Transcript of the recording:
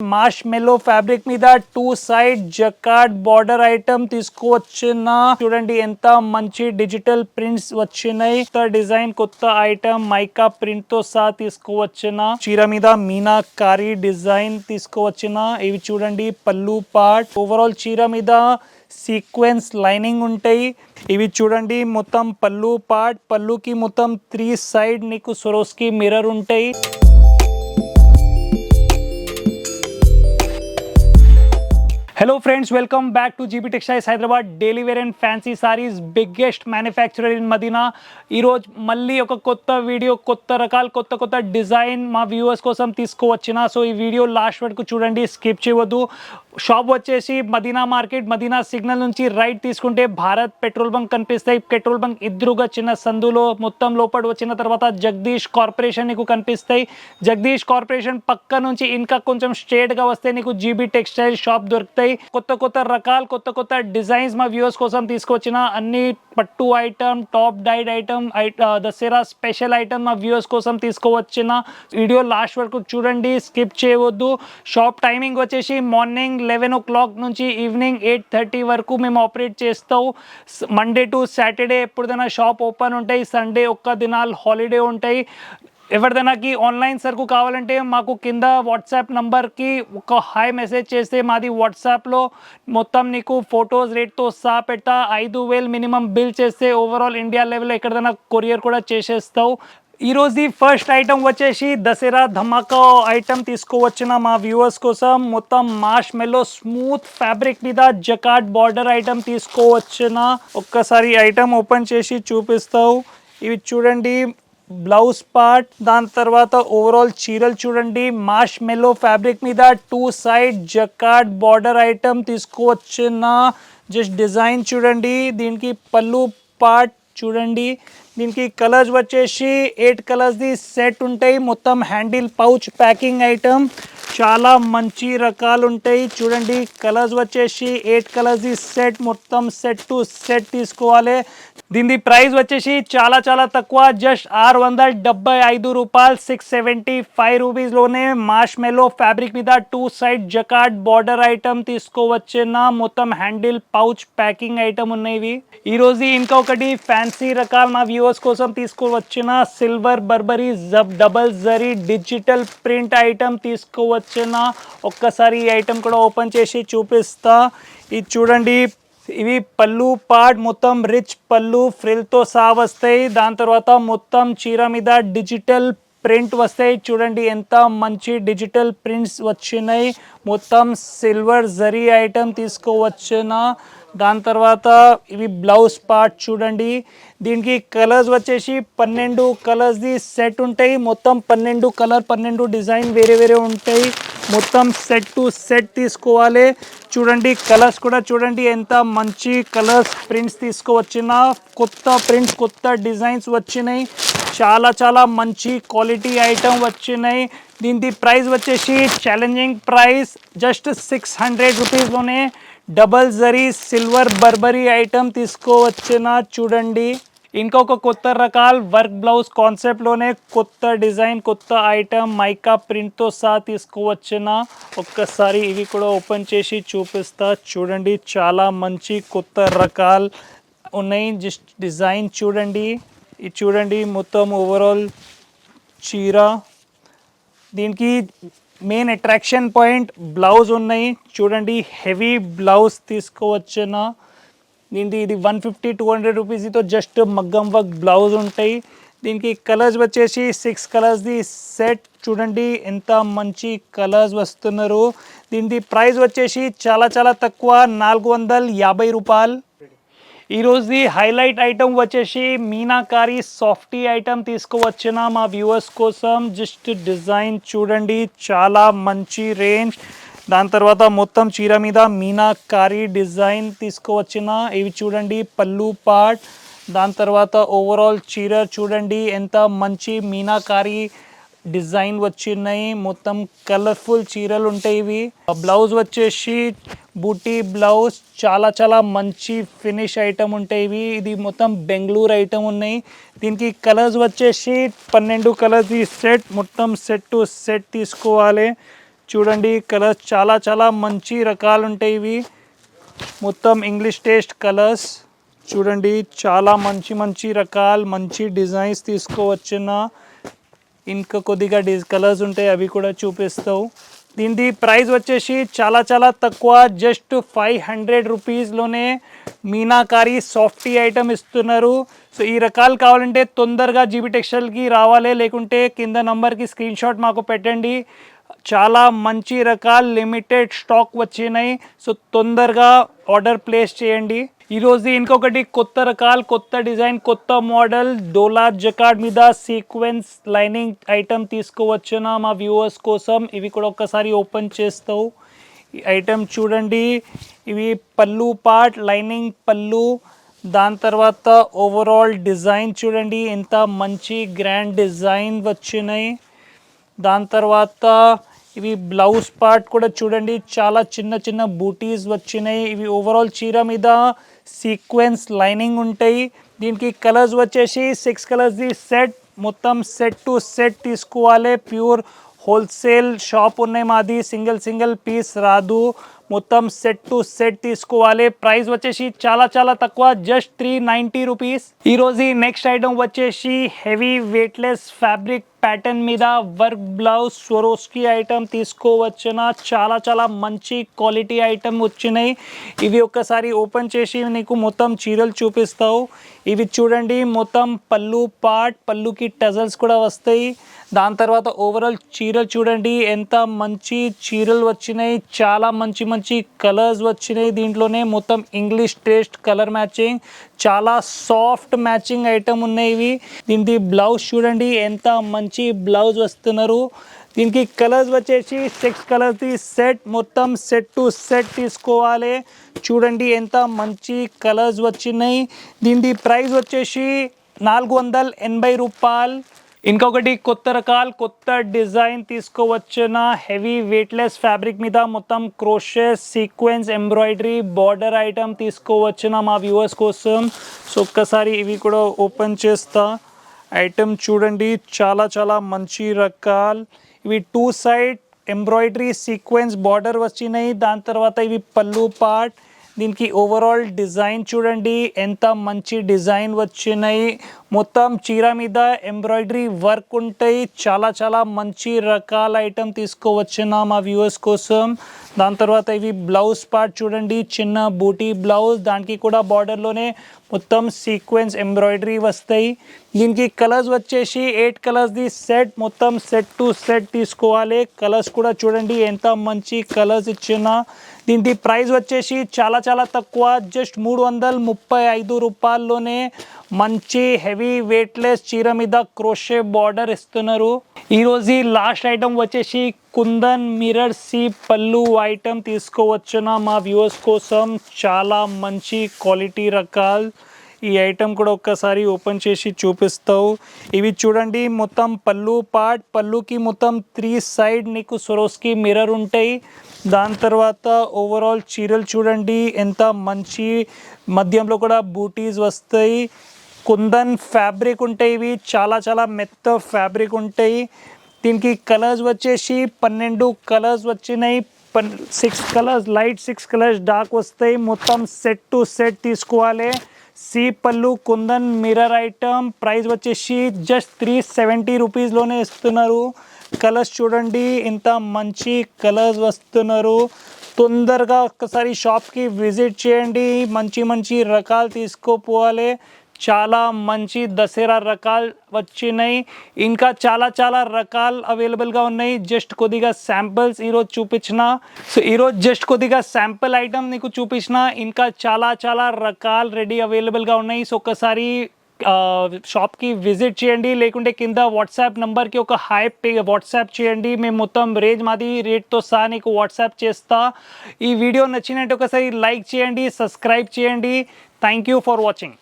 మాష్ మెల్లో ఫ్యాబ్రిక్ మీద two side jacquard border item తీసుకువచ్చిన చూడండి ఎంత మంచి డిజిటల్ ప్రింట్స్ వచ్చినాయి. కొత్త డిజైన్ కొత్త ఐటమ్ మైకా ప్రింట్తో సహా తీసుకువచ్చిన. చీర మీద మీనా కారీ డిజైన్ తీసుకువచ్చిన. ఇవి చూడండి పళ్ళు పార్ట్ ఓవరాల్ చీర మీద సీక్వెన్స్ లైనింగ్ ఉంటాయి. ఇవి చూడండి మొత్తం పళ్ళు పార్ట్ పళ్ళుకి మొత్తం త్రీ సైడ్ నీకు సొరోస్కి మిర్రర్ ఉంటాయి. Hello friends welcome back to GB textiles Hyderabad daily wear and fancy saris biggest manufacturer in Madina ఈరోజు మళ్ళీ ఒక కొత్త వీడియో కొత్త రకాల కొత్త కొత్త డిజైన్ మా వ్యూవర్స్ కోసం తీసుకువచ్చిన. సో ఈ వీడియో లాస్ట్ వరకు చూడండి స్కిప్ చేయవద్దు. షాప్ వచ్చేసి మదీనా మార్కెట్ మదీనా సిగ్నల్ నుంచి రైట్ తీసుకుంటే భారత్ పెట్రోల్ బంక్ కనిపిస్తాయి. పెట్రోల్ బంక్ ఎదురుగా చిన్న సందులో మొత్తం లోపల వచ్చిన తర్వాత జగదీష్ కార్పొరేషన్ నీకు కనిపిస్తాయి. జగదీష్ కార్పొరేషన్ పక్క నుంచి ఇంకా కొంచెం స్ట్రేట్గా వస్తే నీకు జీబీ టెక్స్టైల్ షాప్ దొరుకుతాయి. కొత్త కొత్త రకాలు కొత్త కొత్త డిజైన్స్ మా వ్యూవర్స్ కోసం తీసుకొచ్చిన అన్ని పట్టు item top dyed item Dasara special item మా వ్యూవర్స్ కోసం తీసుకువచ్చిన వీడియో లాస్ట్ వరకు చూడండి స్కిప్ చేయవద్దు. షాప్ టైమింగ్ వచ్చేసి మార్నింగ్ లెవెన్ ఓ క్లాక్ నుంచి ఈవినింగ్ ఎయిట్ థర్టీ వరకు మేము ఆపరేట్ చేస్తాం. మండే టు సాటర్డే ఎప్పుడైనా షాప్ ఓపెన్ ఉంటాయి. సండే ఒక్క దినాలు హాలిడే ఉంటాయి. ఎవరిదైనాకి ఆన్లైన్ సరుకు కావాలంటే మాకు కింద వాట్సాప్ నంబర్కి ఒక హాయ్ మెసేజ్ చేస్తే మాది వాట్సాప్లో మొత్తం నీకు ఫొటోస్ రేట్తో సా పెడతా. ఐదు వేలు మినిమం బిల్ చేస్తే ఓవరాల్ ఇండియా లెవెల్లో ఎక్కడిదైనా కొరియర్ కూడా చేసేస్తావు. ఈరోజు ఫస్ట్ ఐటమ్ వచ్చేసి దసరా ధమాకా ఐటమ్ తీసుకువచ్చిన మా వ్యూవర్స్ కోసం మొత్తం మాష్ మెల్లో స్మూత్ ఫ్యాబ్రిక్ మీద జకాట్ బార్డర్ ఐటమ్ తీసుకువచ్చిన ఒక్కసారి ఐటమ్ ఓపెన్ చేసి చూపిస్తావు. ఇవి చూడండి బ్లౌజ్ పార్ట్ దాని తర్వాత ఓవరాల్ చీరలు చూడండి మాష్ మెల్లో ఫ్యాబ్రిక్ మీద two side jacquard border item తీసుకువచ్చిన జస్ట్ డిజైన్ చూడండి దీనికి పళ్ళు పార్ట్ చూడండి దీనికి కలర్స్ వచ్చేసి ఎయిట్ కలర్స్ది సెట్ ఉంటాయి మొత్తం హ్యాండిల్ పౌచ్ ప్యాకింగ్ ఐటమ్ చాలా మంచి రకాలు ఉంటాయి చూడండి కలర్స్ వచ్చేసి ఎయిట్ కలర్స్ది సెట్ మొత్తం సెట్ టు సెట్ తీసుకోవాలి. దీని ప్రైస్ వచ్చేసి చాలా చాలా తక్కువ. జస్ట్ ఆరు వందల డెబ్బై ఐదు రూపాయలు సిక్స్ సెవెంటీ ఫైవ్ రూపీస్లోనే మాష్ మెలో ఫ్యాబ్రిక్ మీద two side jacquard border item తీసుకోవచ్చిన? మొత్తం హ్యాండిల్ పౌచ్ ప్యాకింగ్ ఐటమ్ ఉన్నాయి ఈరోజు ఇంకొకటి ఫ్యాన్సీ రకాల మా వ్యూవర్స్ కోసం తీసుకువచ్చిన? సిల్వర్ బర్బరీ జబ్ double zari digital print item వచ్చిన ఒక్కసారి ఈ ఐటెం కూడా ఓపెన్ చేసి చూపిస్తా. ఇది చూడండి ఇవి పళ్ళు పాడ్ మొత్తం రిచ్ పళ్ళు ఫ్రిల్తో సహా వస్తాయి దాని తర్వాత మొత్తం చీర మీద డిజిటల్ ప్రింట్ వస్తాయి చూడండి ఎంత మంచి డిజిటల్ ప్రింట్స్ వచ్చినాయి. మొత్తం సిల్వర్ జరీ ఐటమ్ తీసుకోవచ్చిన. దాని తర్వాత ఇవి బ్లౌజ్ పార్ట్ చూడండి. దీనికి కలర్స్ వచ్చేసి పన్నెండు కలర్స్ది సెట్ ఉంటాయి. మొత్తం పన్నెండు కలర్ పన్నెండు డిజైన్ వేరే వేరే ఉంటాయి. మొత్తం సెట్ టు సెట్ తీసుకోవాలి. చూడండి కలర్స్ కూడా చూడండి ఎంత మంచి కలర్స్ ప్రింట్స్ తీసుకువచ్చిన. కొత్త ప్రింట్స్ కొత్త డిజైన్స్ వచ్చినాయి. చాలా చాలా మంచి క్వాలిటీ ఐటెం వచ్చినాయి. దీని ప్రైస్ వచ్చేసి challenging price just six hundred రూపీస్లోనే double zari silver Burberry item తీసుకోవచ్చిన చూడండి. ఇంకొక కొత్త రకాల వర్క్ బ్లౌజ్ కాన్సెప్ట్లోనే కొత్త డిజైన్ కొత్త ఐటమ్ మైకా ప్రింట్తో సహా తీసుకువచ్చిన? ఒక్కసారి ఇవి కూడా ఓపెన్ చేసి చూపిస్తా చూడండి. చాలా మంచి కొత్త రకాలు ఉన్నాయి. జస్ట్ డిజైన్ చూడండి. ఇది చూడండి మొత్తం ఓవరాల్ చీర. దీనికి మెయిన్ అట్రాక్షన్ పాయింట్ బ్లౌజ్ ఉన్నాయి. చూడండి హెవీ బ్లౌజ్ తీసుకోవచ్చిన. దీనికి ఇది వన్ ఫిఫ్టీ టూ హండ్రెడ్ రూపీస్తో జస్ట్ మగ్గం వర్క్ బ్లౌజ్ ఉంటాయి. దీనికి కలర్స్ వచ్చేసి సిక్స్ కలర్స్ది సెట్ చూడండి ఎంత మంచి కలర్స్ వస్తున్నారు. దీనికి ప్రైస్ వచ్చేసి చాలా చాలా తక్కువ నాలుగు వందల యాభై రూపాయలు. ఈరోజుది హైలైట్ ఐటమ్ వచ్చేసి మీనాకారి సాఫ్టీ ఐటమ్ తీసుకువచ్చిన మా వ్యూవర్స్ కోసం. జస్ట్ డిజైన్ చూడండి చాలా మంచి రేంజ్. దాని తర్వాత మొత్తం చీర మీద మీనాకారి డిజైన్ తీసుకువచ్చిన. ఇవి చూడండి పళ్ళు పార్ట్. దాని తర్వాత ఓవరాల్ చీర చూడండి ఎంత మంచి మీనాకారి డిజైన్ వచ్చినాయి. మొత్తం కలర్ఫుల్ చీరలు ఉంటాయి ఇవి. బ్లౌజ్ వచ్చేసి బూటీ బ్లౌజ్. చాలా చాలా మంచి ఫినిష్ ఐటమ్ ఉంటాయి ఇవి. ఇది మొత్తం బెంగళూరు ఐటమ్ ఉన్నాయి. దీనికి కలర్స్ వచ్చేసి పన్నెండు కలర్స్ ఈ సెట్. మొత్తం సెట్ టు సెట్ తీసుకోవాలి. చూడండి కలర్స్ చాలా చాలా మంచి రకాలు ఉంటాయి ఇవి. మొత్తం ఇంగ్లీష్ టేస్ట్ కలర్స్. చూడండి చాలా మంచి మంచి రకాలు మంచి డిజైన్స్ తీసుకోవచ్చిన. ఇంకా కొద్దిగా డిస్ కలర్స్ ఉంటాయి అవి కూడా చూపిస్తావు. దీని ప్రైస్ వచ్చేసి చాలా చాలా తక్కువ జస్ట్ ఫైవ్ హండ్రెడ్ రూపీస్లోనే మీనాకారి సాఫ్టీ ఐటమ్ ఇస్తున్నారు. సో ఈ రకాలు కావాలంటే తొందరగా జీబీ టెక్స్టైల్కి రావాలి లేకుంటే కింద నంబర్కి స్క్రీన్ షాట్ మాకు పెట్టండి. చాలా మంచి రకాల లిమిటెడ్ స్టాక్ వచ్చినాయి. సో తొందరగా ఆర్డర్ ప్లేస్ చేయండి. ఈరోజు ఇంకొకటి కొత్త రకాలు కొత్త డిజైన్ కొత్త మోడల్ డోలా జకాడ్ మీద సీక్వెన్స్ లైనింగ్ ఐటమ్ తీసుకోవచ్చున మా వ్యూవర్స్ కోసం? ఇవి కూడా ఒక్కసారి ఓపెన్ చేస్తావు. ఈ ఐటమ్ చూడండి. ఇవి పళ్ళు పార్ట్ లైనింగ్ పళ్ళు. దాని తర్వాత ఓవరాల్ డిజైన్ చూడండి. ఎంత మంచి గ్రాండ్ డిజైన్ వచ్చినాయి. దాని తర్వాత ఇవి బ్లౌజ్ పార్ట్ కూడా చూడండి. చాలా చిన్న చిన్న బూటీస్ వచ్చినాయి. ఇవి ఓవరాల్ చీర మీద సీక్వెన్స్ లైనింగ్ ఉంటాయి దీనికి కలర్స్ వచ్చేసి సిక్స్ కలర్స్ది సెట్ మొత్తం సెట్ టు సెట్ తీసుకోవాలి ప్యూర్ హోల్సేల్ షాప్ ఉన్నాయి మాది సింగిల్ సింగిల్ పీస్ రాదు మొత్తం సెట్ టు సెట్ తీసుకోవాలి. ప్రైస్ వచ్చేసి చాలా చాలా తక్కువ. Just three ninety rupees. ఈరోజు నెక్స్ట్ ఐటమ్ వచ్చేసి హెవీ వెయిట్లెస్ ఫ్యాబ్రిక్ ప్యాటర్న్ మీద వర్క్ బ్లౌజ్ స్వరోస్కి ఐటమ్ తీసుకోవచ్చిన? చాలా చాలా మంచి క్వాలిటీ ఐటమ్ వచ్చినాయి. ఇవి ఒక్కసారి ఓపెన్ చేసి నీకు మొత్తం చీరలు చూపిస్తావు. ఇవి చూడండి మొత్తం పళ్ళు పార్ట్ పళ్ళుకి టజల్స్ కూడా వస్తాయి. దాని తర్వాత ఓవరాల్ చీరలు చూడండి ఎంత మంచి చీరలు వచ్చినాయి. చాలా మంచి మంచి మంచి కలర్స్ వచ్చినాయి దీంట్లోనే. మొత్తం ఇంగ్లీష్ టేస్ట్ కలర్ మ్యాచింగ్ చాలా సాఫ్ట్ మ్యాచింగ్ ఐటమ్ ఉన్నాయి ఇవి. దీనికి బ్లౌజ్ చూడండి ఎంత మంచి బ్లౌజ్ వస్తున్నారు. దీనికి కలర్స్ వచ్చేసి సిక్స్ కలర్స్ది సెట్ మొత్తం సెట్ టు సెట్ తీసుకోవాలి. చూడండి ఎంత మంచి కలర్స్ వచ్చినాయి. దీనికి ప్రైస్ వచ్చేసి నాలుగు వందల ఎనభై రూపాయలు. ఇంకొకటి కొత్త రకాలు కొత్త డిజైన్ తీసుకువచ్చిన? హెవీ వెయిట్లెస్ ఫ్యాబ్రిక్ మీద మొత్తం crochets sequence embroidery border item తీసుకోవచ్చిన మా వ్యూవర్స్ కోసం? సో ఒక్కసారి ఇవి కూడా ఓపెన్ చేస్తా. ఐటమ్ చూడండి చాలా చాలా మంచి రకాలు. ఇవి two side embroidery sequence border వచ్చినాయి. దాని తర్వాత ఇవి పళ్ళు పార్ట్. దీనికి ఓవరాల్ డిజైన్ చూడండి ఎంత మంచి డిజైన్ వచ్చినాయి. మొత్తం చీర మీద ఎంబ్రాయిడరీ వర్క్ ఉంటాయి చాలా చాలా మంచి రకాల ఐటమ్ తీసుకోవచ్చిన మా వ్యూవర్స్ కోసం. దాని తర్వాత ఇవి బ్లౌజ్ పార్ట్ చూడండి చిన్న బూటీ బ్లౌజ్. దానికి కూడా బార్డర్లోనే మొత్తం సీక్వెన్స్ ఎంబ్రాయిడరీ వస్తాయి. దీనికి కలర్స్ వచ్చేసి ఎయిట్ కలర్స్ది సెట్ మొత్తం సెట్ టు సెట్ తీసుకోవాలి. కలర్స్ కూడా చూడండి ఎంత మంచి కలర్స్ ఇచ్చిన. దీనికి ప్రైస్ వచ్చేసి చాలా చాలా తక్కువ. జస్ట్ మూడు వందల ముప్పై ఐదు రూపాయల్లోనే మంచి హెవీ వెయిట్లెస్ చీర మీద క్రోషే బార్డర్ ఇస్తున్నారు. ఈరోజు లాస్ట్ ఐటమ్ వచ్చేసి కుందన్ మిరర్ సి పళ్ళు ఐటమ్ తీసుకోవచ్చున మా వ్యూవర్స్ కోసం. చాలా మంచి క్వాలిటీ రకాలు ఈ ఐటమ్ కూడా ఒక్కసారి ఓపెన్ చేసి చూపిస్తావు. ఇవి చూడండి మొత్తం పళ్ళు పార్ట్ పళ్ళుకి మొత్తం త్రీ సైడ్ నీకు సొరోస్కి మిర్రర్ ఉంటాయి. దాని తర్వాత ఓవరాల్ చీరలు చూడండి ఎంత మంచి మధ్యంలో కూడా బూటీస్ వస్తాయి. కుందన్ ఫ్యాబ్రిక్ ఉంటాయి ఇవి చాలా చాలా మెత్త ఫ్యాబ్రిక్ ఉంటాయి. దీనికి కలర్స్ వచ్చేసి పన్నెండు కలర్స్ వచ్చినాయి. పన్ six colours light six colours dark వస్తాయి. మొత్తం సెట్ టు సెట్ తీసుకోవాలి. సి పళ్ళు కుందన్ మిర్రర్ ఐటమ్. ప్రైస్ వచ్చేసి జస్ట్ త్రీ సెవెంటీ రూపీస్లోనే ఇస్తున్నారు. కలర్స్ చూడండి ఇంత మంచి కలర్స్ వస్తున్నారు. తొందరగా ఒక్కసారి షాప్కి విజిట్ చేయండి. మంచి మంచి రకాలు తీసుకోపోవాలి. చాలా మంచి దసరా రకాలు వచ్చినాయి. ఇంకా చాలా చాలా రకాలు అవైలబుల్గా ఉన్నాయి. జస్ట్ కొద్దిగా శాంపిల్స్ ఈరోజు చూపించిన. సో ఈరోజు జస్ట్ కొద్దిగా శాంపిల్ ఐటమ్ నీకు చూపించిన. ఇంకా చాలా చాలా రకాలు రెడీ అవైలబుల్గా ఉన్నాయి. సో ఒకసారి షాప్కి విజిట్ చేయండి. లేకుంటే కింద వాట్సాప్ నెంబర్కి ఒక హైప్ పే వాట్సాప్ చేయండి. మేము మొత్తం రేంజ్ మాది రేట్తో సహా నీకు వాట్సాప్ చేస్తా. ఈ వీడియో నచ్చినట్టు ఒకసారి లైక్ చేయండి సబ్స్క్రైబ్ చేయండి. Thank you for watching.